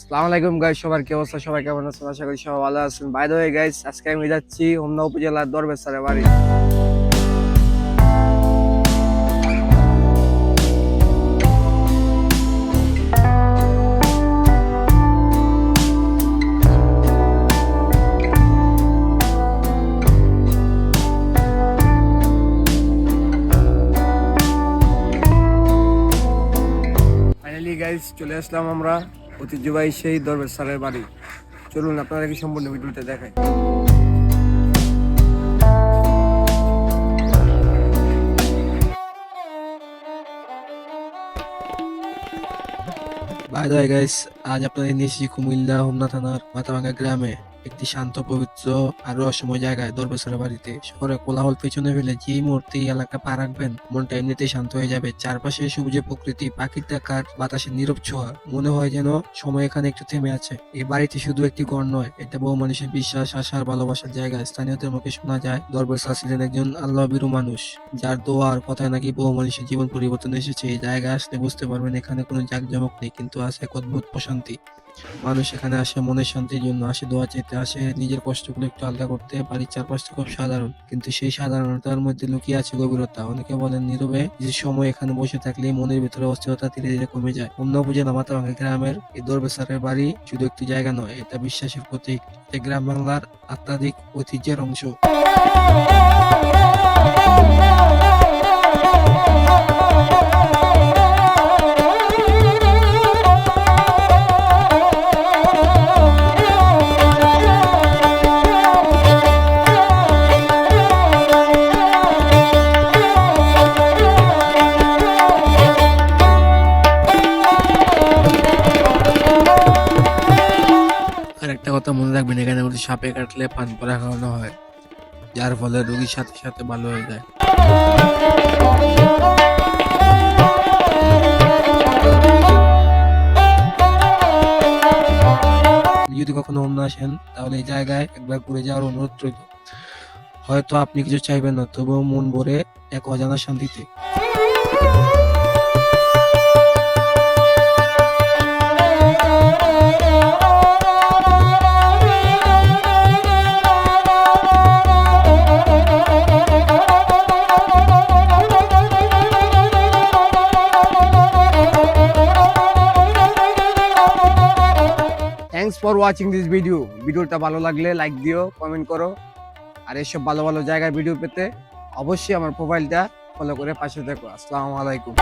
আসসালামু আলাইকুম গাইস সবার কি অবস্থা? সবাই কেমন আছেন? আশা করি সবাই ভালো আছেন। বাই দ্য ওয়ে গাইস আজকে আমি যাচ্ছি হোমনা উপজেলার দরবেশারের বাড়ি। ফাইনালি গাইস চলে আসলাম আমরা। ঐতিহ্যবাহী সেই দরবেশ স্যারের বাড়ি। চলুন আপনারা কি সম্পূর্ণ ভিডিওটা দেখাই। বাই গাইস আজ আপনাদের নিয়ে কুমিল্লা হোমনা থানার মাথাভাঙ্গা গ্রামে। একটি শান্ত, পবিত্র আর রহস্যময় জায়গায় দরবেশের বাড়িতে। শহরে কোলাহল পেছনে ফেলে যে মুহূর্তে এই এলাকা পা রাখবেন, মনটা এমনিতেই শান্ত হয়ে যাবে। চারপাশে সবুজে প্রকৃতি, পাখির ডাকার বাতাসের নীরব ছোঁয়া। মনে হয় যেন সময় এখানে একটু থেমে আছে। এই বাড়িটি শুধু একটি ঘর নয়, এটা বহু মানুষের বিশ্বাস, আশার, ভালোবাসার জায়গা। স্থানীয়দের মুখে শোনা যায় দরবেশা ছিলেন একজন আল্লাহ বিরু মানুষ। যার দোয়া আর কথায় নাকি বহু মানুষের জীবন পরিবর্তন এসেছে। এই জায়গায় আসলে বুঝতে পারবেন, এখানে কোনো জাঁকজমক নেই, কিন্তু আছে এক অদ্ভুত প্রশান্তি। মানুষ এখানে আসে মনের শান্তির জন্য, আসে দোয়া চাইতে, আসে নিজের কষ্টগুলো একটু আলাদা করতে। বাড়ির চারপাশটা খুব সাধারণ, কিন্তু সেই সাধারণতার মধ্যে লুকিয়ে আছে গভীরতা। অনেকে বলেন, নীরবে যে সময় এখানে বসে থাকলে মনের ভিতরে অস্থিরতা ধীরে ধীরে কমে যায়। অন্য উপজেলা মাতাভাঙ্গা গ্রামের এই দরবেসারের বাড়ি শুধু একটি জায়গা নয়, এটা বিশ্বাসের প্রতীক। গ্রাম বাংলার আত্মাধিক ঐতিহ্যের অংশ। কথা মনে রাখবেন, এখানে বলতে সাপে কাটলে পান পরা খাওয়ানো হয়, যার ফলে রোগীর সাথে সাথে ভালো হয়ে যায়। যদি কখনো অন্য আসেন, তাহলে এই জায়গায় একবার ঘুরে যাওয়ার অনুরোধ রইল। হয়তো আপনি কিছু চাইবেন না, তবুও মন ভরে এক অজানা শান্তিতে। Thanks for watching this video ভিডিওটা ভালো লাগলে লাইক দিও কমেন্ট করো। আর এসব ভালো ভালো জায়গার ভিডিও পেতে অবশ্যই আমার প্রোফাইলটা ফলো করে পাশে দেখো আসসালামু আলাইকুম।